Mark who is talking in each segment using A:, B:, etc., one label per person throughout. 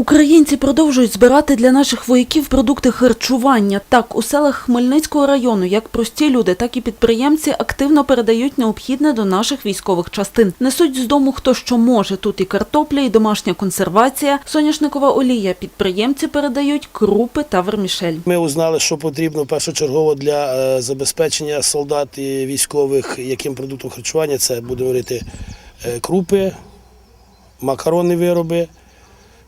A: Українці продовжують збирати для наших вояків продукти харчування. Так, у селах Хмельницького району як прості люди, так і підприємці активно передають необхідне до наших військових частин. Несуть з дому хто що може. Тут і картопля, і домашня консервація, соняшникова олія. Підприємці передають крупи та вермішель.
B: Ми узнали, що потрібно першочергово для е, забезпечення солдат і військових, яким продуктом харчування це будемо говорити е, крупи, макаронні вироби,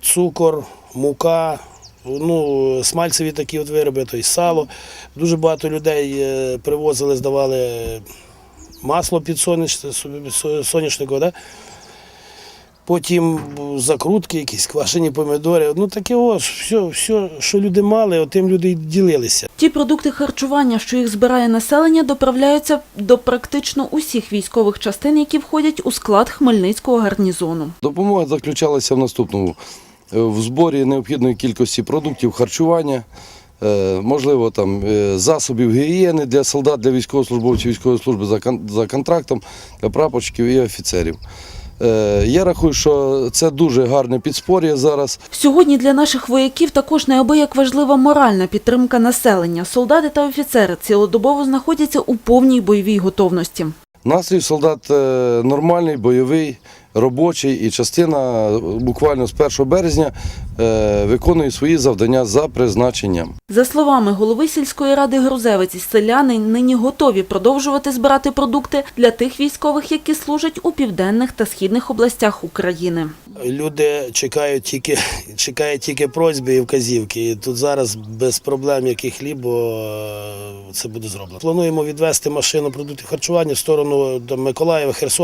B: цукор, мука, ну, смальцеві такі от вироби, тобто сало. Дуже багато людей е, привозили, здавали масло підсоняшникове, соняшникове, да? потім закрутки, якісь квашені помідори. Ну таке ось, все, все, що люди мали, отим люди й ділилися.
A: Ті продукти харчування, що їх збирає населення, доправляються до практично усіх військових частин, які входять у склад Хмельницького гарнізону.
C: Допомога заключалася в наступному: в зборі необхідної кількості продуктів харчування, е, можливо, там е, засобів гігієни для солдат, для військовослужбовців військової служби за кон- за контрактом, для прапорщиків і офіцерів. Е, Я рахую, що це дуже гарне підспор'я зараз.
A: Сьогодні для наших вояків також неабияк важлива моральна підтримка населення. Солдати та офіцери цілодобово знаходяться у повній бойовій готовності.
C: Настрій солдат е, нормальний, бойовий, робочий, і частина буквально з 1 березня е, виконує свої завдання за призначенням.
A: За словами голови сільської ради Грузевиці, селяни нині готові продовжувати збирати продукти для тих військових, які служать у південних та східних областях України.
B: Люди чекають тільки, чекають тільки просьби і вказівки. І тут зараз без проблем яких хліб, бо е, це буде зроблено. Плануємо відвести машину продуктів харчування в сторону до Миколаєва, Херсона.